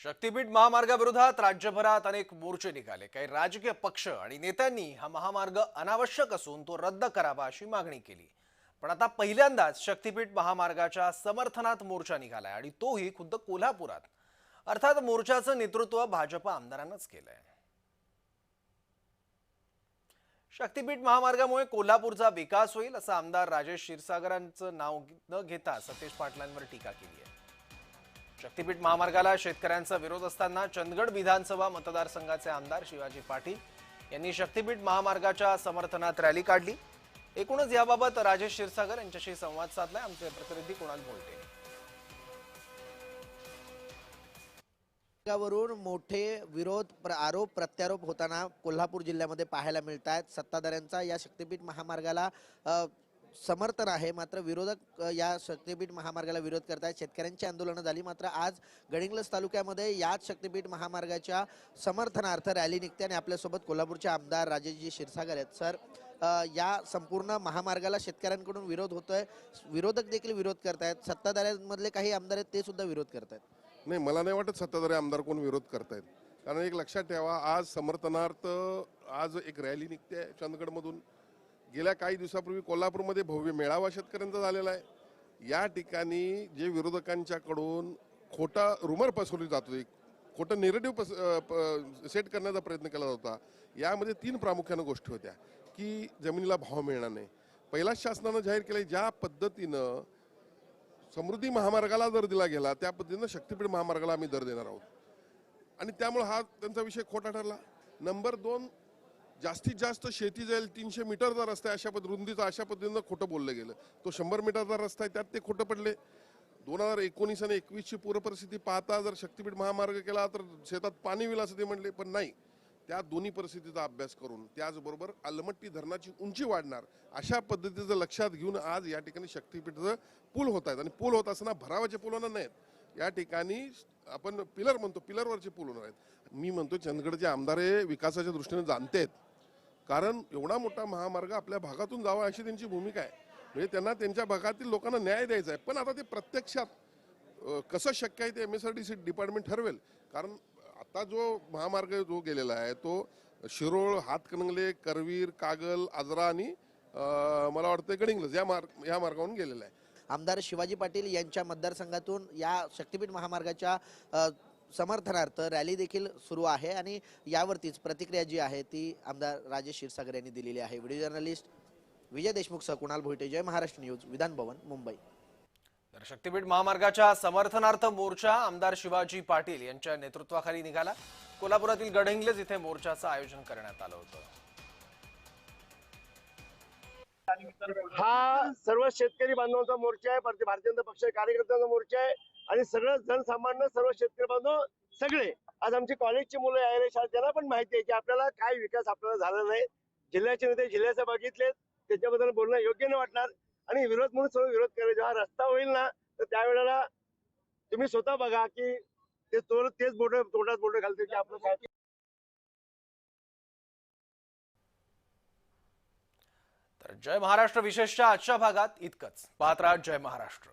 शक्तीपीठ महामार्गाविरोधात राज्यभरात अनेक मोर्चे निघाले. काही राजकीय पक्ष आणि नेत्यांनी हा महामार्ग अनावश्यक असून तो रद्द करावा अशी मागणी केली. पण आता पहिल्यांदाच शक्तीपीठ महामार्गाच्या समर्थनात मोर्चा निघालाय आणि तोही खुद्द कोल्हापुरात. अर्थात मोर्चाचं नेतृत्व भाजप आमदारांनाच केलंय. शक्तीपीठ महामार्गामुळे कोल्हापूरचा विकास होईल असं आमदार राजेश क्षीरसागरांचं नाव न घेता सतीश पाटलांवर टीका केली आहे. शक्तीपीठ महामार्गाला शेतकऱ्यांचा विरोध असताना चंदगड विधानसभा मतदारसंघाचे आमदार शिवाजी पाटील यांनी शक्तीपीठ महामार्गाच्या समर्थनात रॅली काढली. एकूणच याबाबत राजेश क्षीरसागर यांच्याशी संवाद साधलाय. आमचे प्रतिनिधी कुणाल बोलते वरून मोठे विरोध प्र आरोप प्रत्यारोप होताना कोल्हापूर जिल्ह्यामध्ये पाहायला मिळत आहेत सत्ताधाऱ्यांचा या शक्तीपीठ महामार्गाला समर्थन आहे मात्र विरोधक या शक्तीपीठ महामार्गाला विरोध करत आहेत शेतकऱ्यांची आंदोलनं झाली. मात्र आज गडिंग्लस तालुक्यामध्ये याच शक्तीपीठ महामार्गाच्या समर्थनार्थ रॅली निघते आणि आपल्यासोबत कोल्हापूरचे आमदार राजेशजी क्षीरसागर आहेत. सर या संपूर्ण महामार्गाला शेतकऱ्यांकडून विरोध होतोय. विरोधक देखील विरोध करतायत. सत्ताधाऱ्यांमधले काही आमदार आहेत ते सुद्धा विरोध करतायत. नाही मला नाही वाटत सत्ताधारी आमदार कोण विरोध करतायत. कारण एक लक्षात ठेवा आज समर्थनार्थ आज एक रॅली निघते चंदगडमधून. गेल्या काही दिवसापूर्वी कोल्हापूरमध्ये भव्य मेळावा शेतकऱ्यांचा झालेला आहे. या ठिकाणी जे विरोधकांच्याकडून खोटा रुमर पसरवली जात होती खोटं निरेटिव्ह पस सेट करण्याचा प्रयत्न केला होता यामध्ये तीन प्रामुख्यानं गोष्टी होत्या की जमिनीला भाव मिळणार नाही. पहिलाच शासनानं जाहीर केलं ज्या पद्धतीनं समृद्धी महामार्गाला दर दिला गेला त्या पद्धतीनं शक्तीपीठ महामार्गाला आम्ही दर देणार आहोत. आणि त्यामुळे हा त्यांचा विषय खोटा ठरला. नंबर दोन जास्तीत जास्त शेती जाईल तीनशे मीटरचा रस्ता आहे अशा पद्धती रुंदीचा अशा पद्धतीनं खोटं बोललं गेलं. तो शंभर मीटरचा रस्ता आहे त्यात ते खोटं पडले. दोन हजार एकोणीस आणि एकवीसची पूरपरिस्थिती पाहता जर शक्तीपीठ महामार्ग केला तर शेतात पाणी होईल असं ते म्हणले पण नाही. त्या दोन्ही परिस्थितीचा अभ्यास करून त्याचबरोबर अलमट्टी धरणाची उंची वाढणार अशा पद्धतीचं लक्षात घेऊन आज या ठिकाणी शक्तीपीठाचं पूल होत आहेत. आणि पूल होत असताना भरावाचे पूल होणार नाहीत. या ठिकाणी आपण पिलर म्हणतो पिलरवरचे पूल होणार आहेत. मी म्हणतो चंदगडचे आमदार हे विकासाच्या दृष्टीने जाणते आहेत कारण एवढा मोठा महामार्ग आपल्या भागातून जावा अशी त्यांची भूमिका आहे. म्हणजे त्यांना त्यांच्या भागातील लोकांना न्याय द्यायचा आहे. पण आता ते प्रत्यक्षात कसं शक्य आहे ते M S R D C department ठरवेल. कारण आता जो महामार्ग जो गेलेला आहे तो शिरोळ हातकणंगले करवीर कागल आजरा आणि मला वाटतं गडिंगलज या मार्ग या मार्गावरून गेलेला आहे. आमदार शिवाजी पाटील यांच्या मतदारसंघातून या शक्तिपीठ महामार्गाच्या समर्थनार्थ रॅली देखील सुरू आहे आणि यावरतीच प्रतिक्रिया जी आहे ती आमदार राजेश क्षीरसागर यांनी दिलेली आहे. व्हिडिओ जर्नलिस्ट विजय देशमुखसह कुणाल भोईटे. जय महाराष्ट्र न्यूज विधान भवन मुंबई. तर शक्तीपीठ महामार्गाच्या समर्थनार्थ मोर्चा आमदार शिवाजी पाटील यांच्या नेतृत्वाखाली निघाला. कोल्हापुरातील गडहिंग्लज इथे मोर्चाचं आयोजन करण्यात आलं होतं. हा सर्व शेतकरी बांधवांचा मोर्चा आहे भारतीय जनता पक्ष कार्यकर्त्यांचा मोर्चा आहे. आणि सगळं जनसामान्य सर्व शेतकरी बांधव सगळे. आज आमची कॉलेजची मुलं यायला शाळेत त्यांना पण माहिती आहे की आपल्याला काय विकास आपल्याला झाला नाही. जिल्ह्याचे नेते जिल्ह्याचं बघितलेत. त्याच्याबद्दल बोलणं योग्य नाही वाटणार. आणि विरोध म्हणून सर्व विरोध करायला जेव्हा रस्ता होईल ना तर त्यावेळेला तुम्ही स्वतः बघा की ते चोर तेच बोट तोंडात बोट घालते की आपलं काय? तर जय महाराष्ट्र विशेषच्या आजच्या भागात इतकंच. पाहत राहा जय महाराष्ट्र.